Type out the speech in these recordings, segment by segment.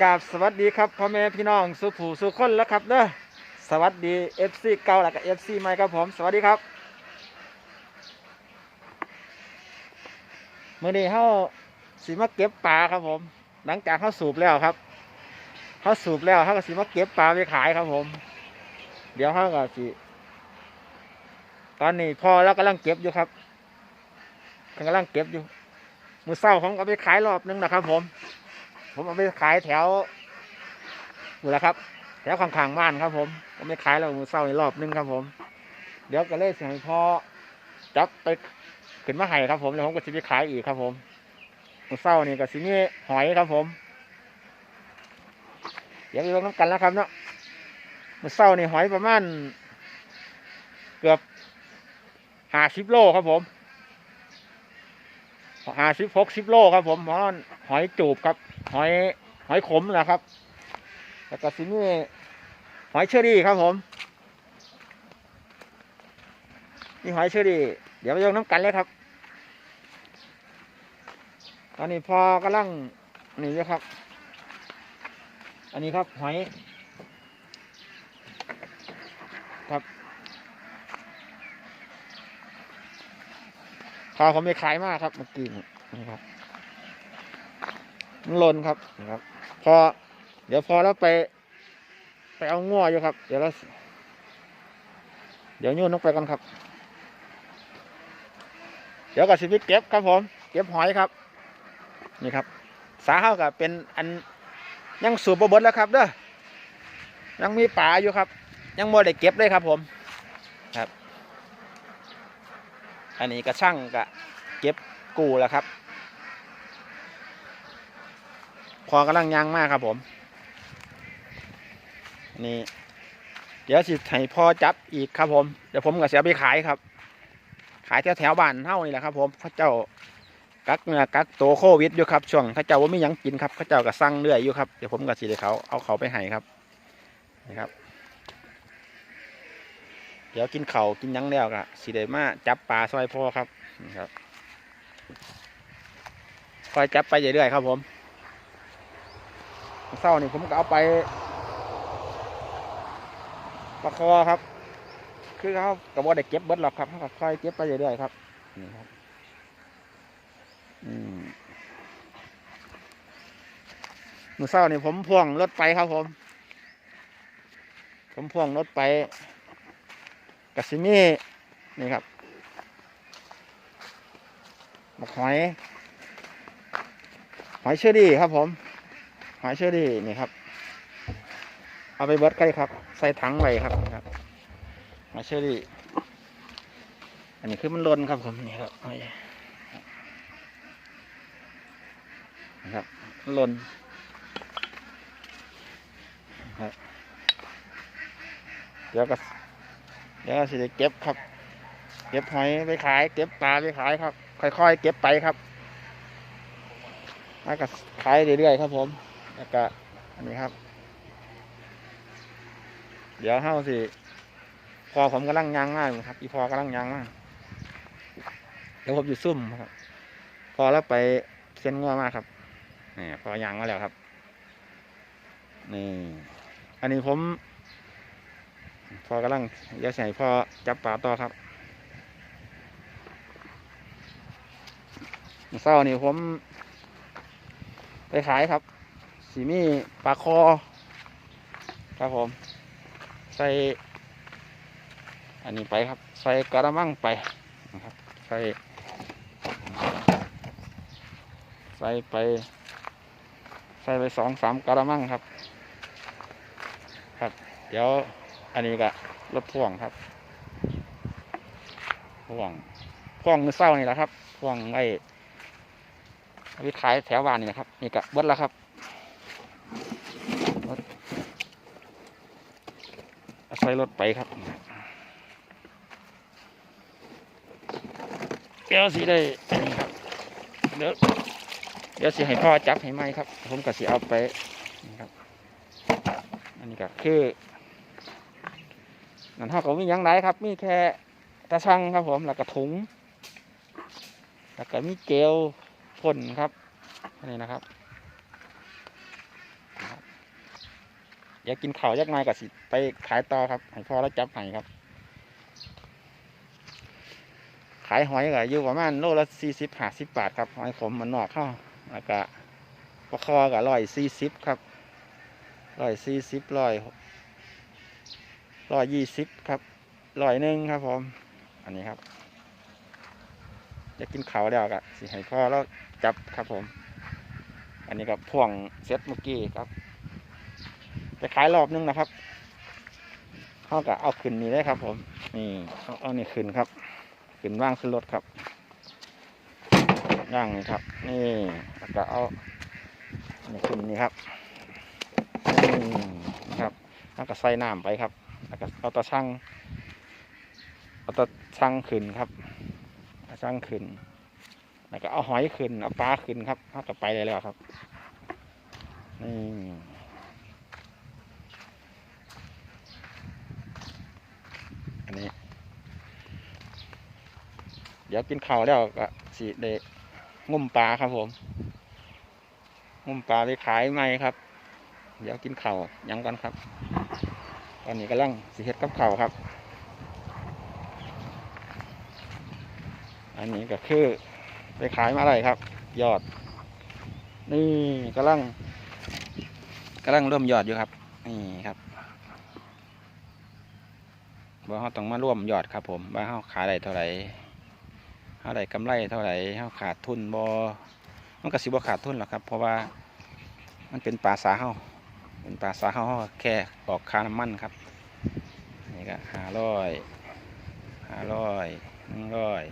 กราบสวัสดีครับพ่อแม่พี่น้องสุผูสุคนแล้วครับเด้อสวัสดี FC เก่าแล้วก็ FC ใหม่ครับผมสวัสดีครับเมื่อนี้เขาสีมาเก็บปลาครับผม หลังจากเขาสูบแล้วครับเขาสูบแล้วเขาก็สีมาเก็บปลาไปขายครับผม เดี๋ยวเขาก็สีตอนนี้พอแล้วกำลังเก็บอยู่ครับกำลังเก็บอยู่มือเศร้าผมก็เอาไปขายรอบนึงนะครับผม ผมเอาไปขายแถวอยู่แล้วครับ แถวข้างๆบ้านครับ ผมผมไม่ขายแล้วมือเศร้าในรอบนึงครับ ผม เดี๋ยวก็เลยเสียงพอจับไปขึ้นมาให้ครับ ผมแล้วผมก็จะไปขายอีกครับ ผมมือเศร้านี่ก็สิมีหอยครับ ผม เดี๋ยวไปลงน้ำกันแล้วครับเนาะมือเศร้านี่หอยประมาณเกือบห้าสิบโลครับผมห้าสิบหกสิบโลครับผมหอยจูบครับ หอยหอยขมนะครับ แล้วก็สิมีหอยเชอรี่ครับผมนี่หอยเชอรี่เดี๋ยวไปยกน้ำกันเลยครับ ตอนนี้พอกำลังนี่อยู่ครับ อันนี้ครับหอยครับพอผมไปขายมากครับเมื่อกี้นี่นี่ครับ มันหล่นครับนะครับ พอ เดี๋ยวพอแล้วไป ไปเอาง้ออยู่ครับ เดี๋ยวเราเดี๋ยวโยนลงไปกันครับ เดี๋ยวก็สิไปเก็บครับผม เก็บหอยครับ นี่ครับ สาเข้ากับเป็นอันยังสูบบเบดแล้วครับเด้อยังมีป่าอยู่ครับ ยังโมได้เก็บเลยครับผมครับ อันนี้ก็ช่างกะเก็บกูแล้วครับ พอกำลังยางมากครับผม นี่ เดี๋ยวสิให้พ่อจับอีกครับผม เดี๋ยวผมก็เสียไปขายครับ ขายแถวแถวบ้านเท่านี่แหละครับผมพระเจ้ากักเนื้อกักโตโควิดอยู่ครับช่วงพระเจ้าว่าไม่ยังกินครับพระเจ้าก็สั่งเรื่อยอยู่ครับเดี๋ยวผมก็สิเดเขาเอาเขาไปให้ครับนี่ครับ เดี๋ยวกินเข่ากินยังแล้วก็สิเดมาจับปลาซอยพ่อครับนี่ครับคอยจับไปเรื่อยๆครับผม เศร้านี่ผมก็เอาไปปลาคอครับ คือเขากระบอกได้เก็บเบิดหรอกครับเขาก็ค่อยเก็บไปเรื่อยๆครับนี่ครับอืมมือเศร้านี่ผมพ่วงรถไปครับผม ผมพ่วงรถไปกัสิมี่นี่ครับหมกหอย หอยเชอรี่ครับผม หอยเชอรี่นี่ครับ เอาไปเบิดใกล้ครับ ใส่ถังไว้ครับครับหอยเชอรี่ อันนี้คือมันลนครับผมนี่ครับหอยนะครับมันหล่นครับเดี๋ยวก็เดี๋ยวก็สิได้เก็บครับ เก็บหอยไปขาย เก็บปลาไปขายครับ ค่อยๆ เก็บไปครับแล้วก็ขายเรื่อยๆครับผม แล้วก็อันนี้ครับ เดี๋ยวเฮาสิพอผมกำลังยางมากอยู่ครับ อีพอกำลังยางมากเดี๋ยวผมอยู่ซุ่มครับ พอแล้วไปเส้นงัวมากครับนี่พอยางมาแล้วครับ นี่ อันนี้ผม พอกำลังเดี๋ยวใส่พอจับปลาต่อครับเศร้านี่ผม ไปขายครับ สีมีปลาคอ ครับผม ใส่ อันนี้ไปครับ ใส่กระมังไปนะครับใส่ใส่ไป ใส่ไปสองสามกระมังครับ ครับ เดี๋ยวอันนี้ก็รถพ่วงครับพ่วงพ่วงมือเศร้านี่แหละครับพ่วงไอ้เอาไปขายแถวบ้านนี่นะครับ นี่ก็เบิดแล้วครับรถ เอาใส่รถไปครับเดี๋ยวสิได้ครับเดี๋ยวเดี๋ยวสิให้พ่อจับให้ไหมครับ ผมก็สิเอาไปนี่ครับ อันนี้ก็คือนั่นเท่ากับมียังไรครับ มีแค่ตะชังครับผมแล้วก็ถุงแล้วก็มีเจลพ่นครับอันนี้นะครับ เดี๋ยวกินข้าวยักน่อยก็สิไปขายต่อครับให้พ่อแล้วจับให้ครับ ขายหอยก็อยู่ประมาณโลละสี่สิบห้าสิบบาทครับหอยขมมันนอกเข้าแล้วก็ปลาคอก็ร้อยสี่สิบครับร้อยสี่สิบร้อยร้อยยี่สิบครับร้อยหนึ่งครับผมอันนี้ครับจะกินข้าวแล้วก็สิให้พ่อแล้วจับครับผม อันนี้กับพ่วงเซ็ตเมื่อกี้ครับ ไปขายรอบนึงนะครับเขาก็เอาขึ้นนี่ได้ครับ ผม นี่เอาเอานี่ขึ้นครับ ขึ้นว่างขึ้นรถครับย่างนี่ครับ นี่แล้วก็เอานี่ขึ้นนี่ครับนี่นะครับแล้วก็ใส่น้ำไปครับแล้วก็เอาตะช่างเอาตะช่างขึ้นครับเอาช่างขึ้นแล้วก็เอาหอยขึ้นเอาปลาขึ้นครับเขาก็ไปเลยแล้วครับนี่อันนี้ เดี๋ยวกินข้าวแล้วก็สิเดงุ่มปลาครับผมงุ่มปลาไปขายไหมครับ เดี๋ยวกินข้าวยังกันครับ ตอนนี้กำลังสิเฮ็ดกับข้าวครับ อันนี้ก็คือไปขายมาอะไรครับ ยอด นี่กำลังกำลังเริ่มยอดอยู่ครับ นี่ครับว่าเขาต้องมาร่วมยอดครับผมว่าเขาขายได้เท่าไหร่ เขาได้กำไรเท่าไหร่เขาขาดทุนบอมันก็สิบ่ขาดทุนหรอกครับ เพราะว่ามันเป็นปลาสาเขาเป็นปลาสาเขาเขาแค่ออกค่าน้ำมันครับนี่ก็ห้าร้อยห้าร้อยหนึ่งร้อย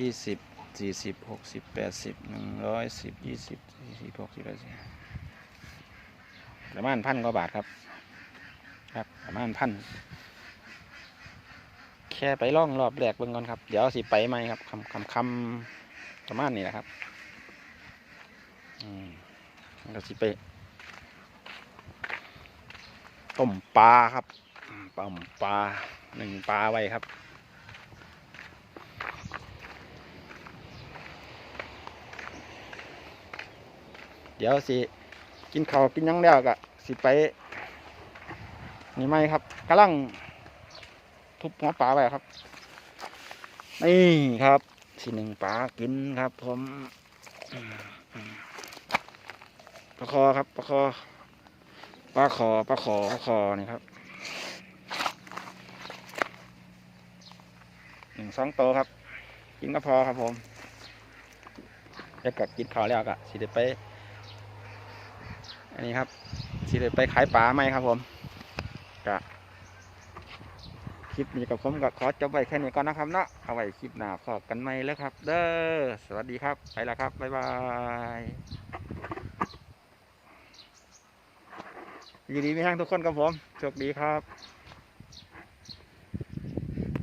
ยี่สิบสี่สิบหกสิบแปดสิบหนึ่งร้อยสิบยี่สิบสี่สิบหกสิบแปดสิบประมาณพันกว่าบาทครับ ครับประมาณพัน แค่ไปล่องรอบแรกเบิ่งก่อนครับ เดี๋ยวสิไปไหมครับคำคำคำประมาณนี้แหละครับอืมแล้วก็สิไปต้มปลาครับต้มปลาหนึ่งปลาไว้ครับเดี๋ยวสิกินข้าวกินยังแล้วก็สิไปนี่ไหมครับกำลัง ทุบหัวปลาไว้ครับ นี่ครับสิหนึ่งปลากินครับ ผมปลาคอครับปลาคอปลาคอปลาคอปลาคอนี่ครับหนึ่งสองโตครับ กินก็พอครับผมแล้วก็กินข้าวแล้วก็สิได้ไป อันนี้ครับสิได้ไปขายปลาไหมครับผมกะ คลิปนี้กับผมก็ขอจบไว้แค่นี้ก่อนนะครับเนาะเอาไว้คลิปหน้าพอกันไหมแล้วครับ เด้อสวัสดีครับไปแล้วครับบ๊ายบายยินดีมีแห้งทุกคนครับผมโชคดีครับ